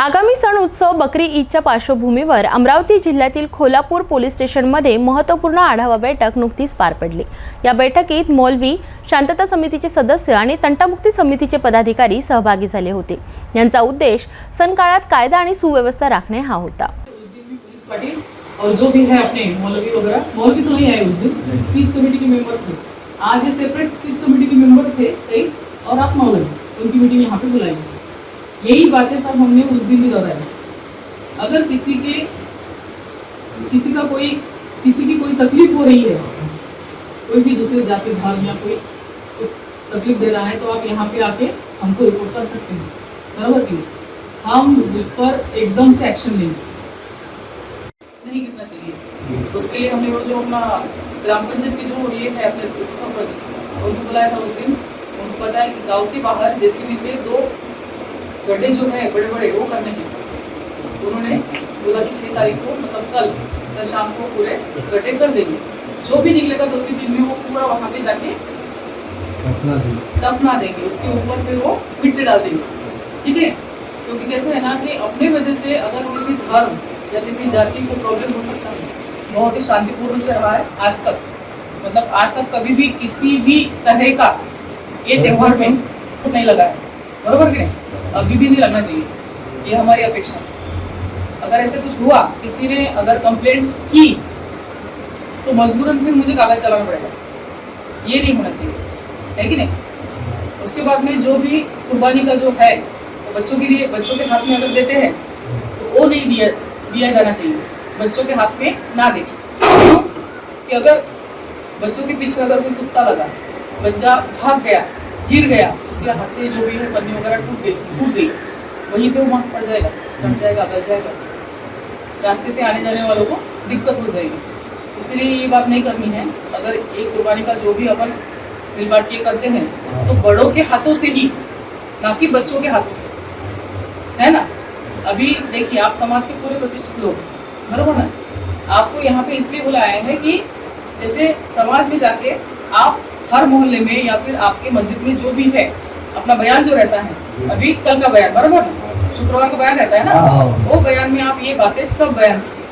आगामी सण उत्सव बकरी ईदच्या पार्श्वभूमीवर अमरावती जिल्ह्यातील खोलापूर पोलीस स्टेशनमध्ये महत्त्वपूर्ण आढावा बैठक नुकतीच पार पडली. या बैठकीत मौलवी शांतता समितीचे सदस्य आणि तंटामुक्ती समितीचे पदाधिकारी सहभागी झाले होते. यांचा उद्देश सण काळात कायदा आणि सुव्यवस्था राखणे हा होता. और जो भी है अपने मौलवी वगैरह मौलवी तो नहीं आए उस दिन पीस कमेटी के मेंबर थे। आज ये सेपरेट पीस कमेटी के मेंबर थे कई और आप मौलवी उनकी मीटिंग यहाँ पे बुलाई। यही बातें सब हमने उस दिन भी दोहराई। अगर किसी के, किसी का कोई, किसी की कोई तकलीफ़ हो रही है, कोई भी दूसरे जाति धर्म या कोई उस तकलीफ़ दे रहा है तो आप यहाँ पे आके हमको रिपोर्ट कर सकते हैं। बराबर की? हम उस पर एकदम से एक्शन लेंगे। नहीं गिरना चाहिए। उसके लिए हमने वो जो अपना ग्राम पंचायत की जो ये है, अपने सरपंच उनको बुलाया था उस दिन। उनको पता है कि गाँव के बाहर जेसीबी से दो गड्ढे जो है बड़े बड़े वो करने हैं। उन्होंने बोला कि छः तारीख को मतलब कल कल शाम को पूरे गड्ढे कर देंगे। जो भी निकलेगा दो तीन दिन में वो पूरा वहाँ पे जाके दफना देंगे। उसके ऊपर फिर वो मिट्टी डाल देंगे। ठीक है? क्योंकि कैसे है ना कि अपने वजह से अगर किसी धर्म या किसी जाति को प्रॉब्लम हो सकता है बहुत ही शांतिपूर्ण से रहा है आज तक। मतलब आज तक कभी भी किसी भी तरह का ये त्योहार में? नहीं लगा है। बरोबर कि नहीं? अभी भी नहीं लगना चाहिए। ये हमारी अपेक्षा अगर ऐसे कुछ हुआ, किसी ने अगर कंप्लेंट की तो मजबूरन फिर मुझे कागज़ चलाना पड़ेगा। ये नहीं होना चाहिए। है कि नहीं? उसके बाद में जो भी कुर्बानी का जो है, वो बच्चों के लिए, बच्चों के हाथ में अगर देते हैं तो वो नहीं दिया दिया जाना चाहिए। बच्चों के हाथ में ना दे। कि अगर बच्चों के पीछे अगर कोई कुत्ता लगा, बच्चा भाग गया गिर गया उसके हाथ से जो भी है पन्नी वगैरह टूट गई टूट गई। वहीं पे वो मांस पड़ जाएगा सड़ जाएगा गल जाएगा। रास्ते से आने जाने वालों को दिक्कत हो जाएगी। इसलिए ये बात नहीं करनी है। अगर एक कुर्बानी का जो भी अपन मिल बांट के करते हैं तो बड़ों के हाथों से ही ना कि बच्चों के हाथों से। है ना? अभी देखिए आप समाज के पूरे प्रतिष्ठित लोग हैं, बरोबर ना? आपको यहाँ पे इसलिए बुलाया है कि जैसे समाज में जाके आप हर मोहल्ले में या फिर आपके मस्जिद में जो भी है अपना बयान जो रहता है अभी कल का बयान बराबर? शुक्रवार का बयान रहता है ना? हाँ। वो बयान में आप ये बातें सब बयान कीजिए।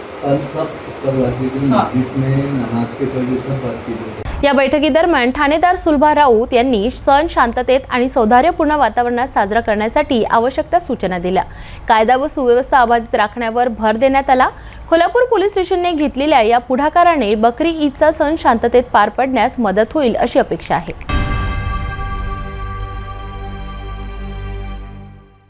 या बैठकीदरम्यान ठाणेदार सुलभा राऊत यांनी सण शांततेत आणि सौहार्दपूर्ण वातावरणात साजरा करण्यासाठी आवश्यक त्या सूचना दिल्या. कायदा व सुव्यवस्था अबाधित राखण्यावर भर देण्यात आला. कोल्हापूर पोलीस स्टेशनने घेतलेल्या या पुढाकाराने बकरी ईदचा सण शांततेत पार पडण्यास मदत होईल अशी अपेक्षा आहे.